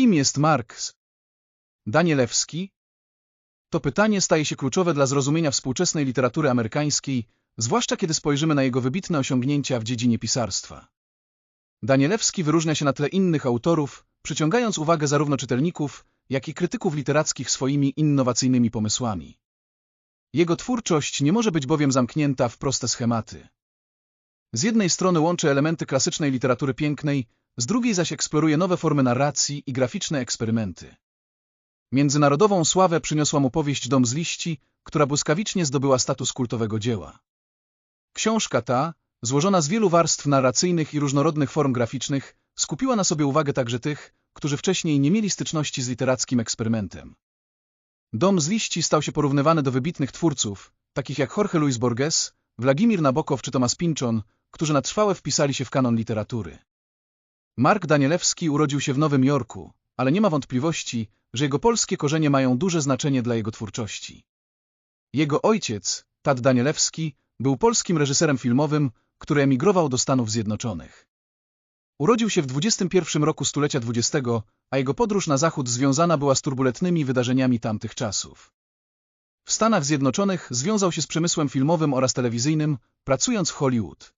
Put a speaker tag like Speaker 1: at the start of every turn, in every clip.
Speaker 1: Kim jest Marx? Danielewski? To pytanie staje się kluczowe dla zrozumienia współczesnej literatury amerykańskiej, zwłaszcza kiedy spojrzymy na jego wybitne osiągnięcia w dziedzinie pisarstwa. Danielewski wyróżnia się na tle innych autorów, przyciągając uwagę zarówno czytelników, jak i krytyków literackich swoimi innowacyjnymi pomysłami. Jego twórczość nie może być bowiem zamknięta w proste schematy. Z jednej strony łączy elementy klasycznej literatury pięknej, z drugiej zaś eksploruje nowe formy narracji i graficzne eksperymenty. Międzynarodową sławę przyniosła mu powieść Dom z liści, która błyskawicznie zdobyła status kultowego dzieła. Książka ta, złożona z wielu warstw narracyjnych i różnorodnych form graficznych, skupiła na sobie uwagę także tych, którzy wcześniej nie mieli styczności z literackim eksperymentem. Dom z liści stał się porównywany do wybitnych twórców, takich jak Jorge Luis Borges, Wladimir Nabokow czy Tomasz Pynchon, którzy na trwałe wpisali się w kanon literatury. Mark Danielewski urodził się w Nowym Jorku, ale nie ma wątpliwości, że jego polskie korzenie mają duże znaczenie dla jego twórczości. Jego ojciec, Tad Danielewski, był polskim reżyserem filmowym, który emigrował do Stanów Zjednoczonych. Urodził się w 21 roku stulecia XX, a jego podróż na zachód związana była z turbulentnymi wydarzeniami tamtych czasów. W Stanach Zjednoczonych związał się z przemysłem filmowym oraz telewizyjnym, pracując w Hollywood.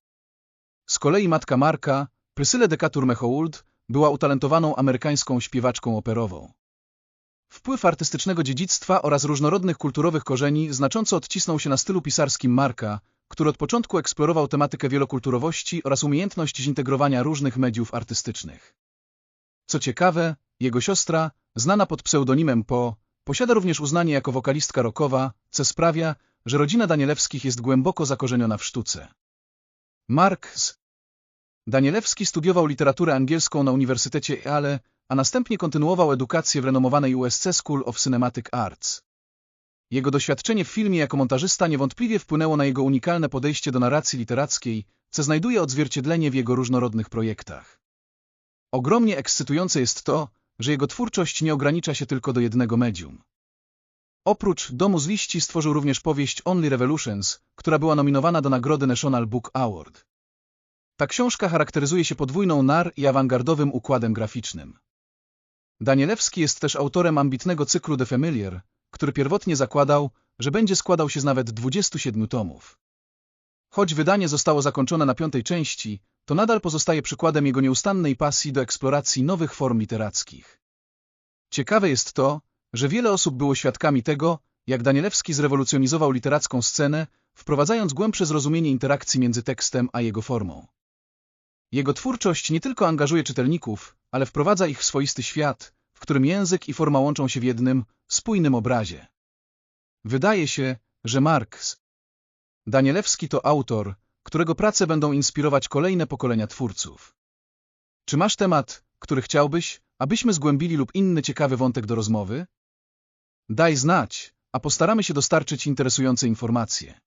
Speaker 1: Z kolei matka Marka, Priscilla Decatur Mechould, była utalentowaną amerykańską śpiewaczką operową. Wpływ artystycznego dziedzictwa oraz różnorodnych kulturowych korzeni znacząco odcisnął się na stylu pisarskim Marka, który od początku eksplorował tematykę wielokulturowości oraz umiejętność zintegrowania różnych mediów artystycznych. Co ciekawe, jego siostra, znana pod pseudonimem Po, posiada również uznanie jako wokalistka rockowa, co sprawia, że rodzina Danielewskich jest głęboko zakorzeniona w sztuce. Marx Danielewski studiował literaturę angielską na Uniwersytecie Yale, a następnie kontynuował edukację w renomowanej USC School of Cinematic Arts. Jego doświadczenie w filmie jako montażysta niewątpliwie wpłynęło na jego unikalne podejście do narracji literackiej, co znajduje odzwierciedlenie w jego różnorodnych projektach. Ogromnie ekscytujące jest to, że jego twórczość nie ogranicza się tylko do jednego medium. Oprócz Domu z liści stworzył również powieść Only Revolutions, która była nominowana do nagrody National Book Award. Ta książka charakteryzuje się podwójną nar i awangardowym układem graficznym. Danielewski jest też autorem ambitnego cyklu The Familiar, który pierwotnie zakładał, że będzie składał się z nawet 27 tomów. Choć wydanie zostało zakończone na piątej części, to nadal pozostaje przykładem jego nieustannej pasji do eksploracji nowych form literackich. Ciekawe jest to, że wiele osób było świadkami tego, jak Danielewski zrewolucjonizował literacką scenę, wprowadzając głębsze zrozumienie interakcji między tekstem a jego formą. Jego twórczość nie tylko angażuje czytelników, ale wprowadza ich w swoisty świat, w którym język i forma łączą się w jednym, spójnym obrazie. Wydaje się, że Marx Danielewski to autor, którego prace będą inspirować kolejne pokolenia twórców. Czy masz temat, który chciałbyś, abyśmy zgłębili lub inny ciekawy wątek do rozmowy? Daj znać, a postaramy się dostarczyć interesujące informacje.